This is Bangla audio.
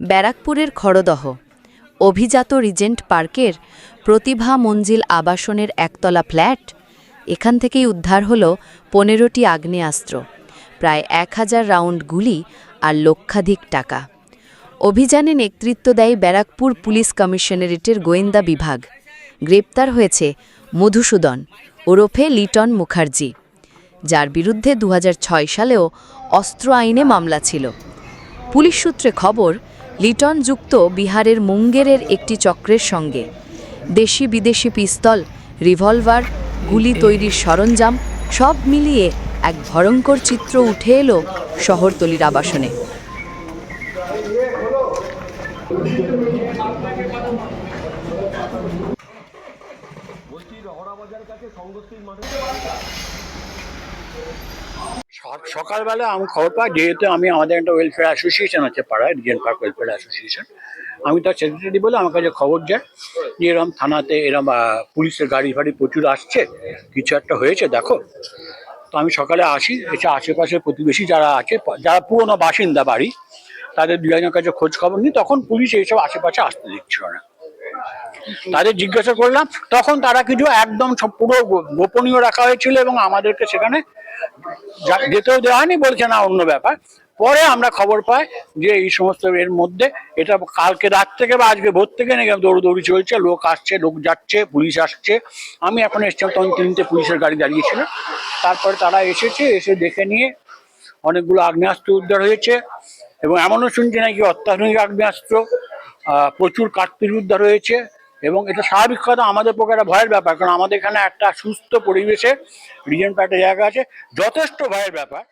ব্যারাকপুরের খড়দহ অভিজাত রিজেন্ট পার্কের প্রতিভা মঞ্জিল আবাসনের একতলা ফ্ল্যাট, এখান থেকেই উদ্ধার হল পনেরোটি আগ্নেয়াস্ত্র, প্রায় এক হাজার রাউন্ড গুলি আর লক্ষাধিক টাকা। অভিযানে নেতৃত্ব দেয় ব্যারাকপুর পুলিশ কমিশনারেটের গোয়েন্দা বিভাগ। গ্রেপ্তার হয়েছে মধুসূদন ওরফে লিটন মুখার্জি, যার বিরুদ্ধে দু হাজার ছয় সালেও অস্ত্র আইনে মামলা ছিল। পুলিশ সূত্রে খবর লিটন যুক্ত বিহারের মুঙ্গেরের একটি চক্রের সঙ্গে। দেশি বিদেশি পিস্তল, রিভলভার, গুলি তৈরির সরঞ্জাম, সব মিলিয়ে এক ভয়ঙ্কর চিত্র উঠে এলো শহরতলির আবাসনে। সকালবেলা আমি খবর পাই, যেহেতু আমি আমাদের একটা ওয়েলফেয়ার অ্যাসোসিয়েশন আছে পাড়ায় রিজেন পার্ক ওয়েলফেয়ার অ্যাসোসিয়েশন আমি তার সেক্রেটারি বলে আমার কাছে খবর যায় যে এরম থানাতে এরম পুলিশের গাড়ি ফাড়ি প্রচুর আসছে, কিছু একটা হয়েছে, দেখো। তো আমি সকালে আসি, এসে আশেপাশে প্রতিবেশী যারা আছে, যারা পুরনো বাসিন্দা বাড়ি, তাদের দুজনের কাছে খোঁজ খবর নিই, তখন পুলিশ এইসব আশেপাশে আসতে দিচ্ছিল না। তাদের জিজ্ঞাসা করলাম, তখন তারা কিছু একদম পুরো গোপনীয় রাখা হয়েছিল এবং আমাদেরকে সেখানে যেতেও দেওয়া হয়নি বলছে, না, অন্য ব্যাপার। পরে আমরা খবর পাই যে এই সমস্ত এর মধ্যে এটা কালকে রাত থেকে বা আজকে ভোর থেকে নাকি দৌড়দৌড়ি চলছে, লোক আসছে, লোক যাচ্ছে, পুলিশ আসছে। আমি এখন এসছিলাম তখন তিনটে পুলিশের গাড়ি দাঁড়িয়েছিল। তারপরে তারা এসেছে, এসে দেখে নিয়ে অনেকগুলো আগ্নেয়াস্ত্র উদ্ধার হয়েছে এবং এমনও শুনছি নাকি অত্যাধুনিক আগ্নেয়াস্ত্র প্রচুর কাঠপিস উদ্ধার হয়েছে। এবং এটা স্বাভাবিক কথা, আমাদের পক্ষে একটা ভয়ের ব্যাপার, কারণ আমাদের এখানে একটা সুস্থ পরিবেশে রিজন একটা জায়গা আছে, যথেষ্ট ভয়ের ব্যাপার।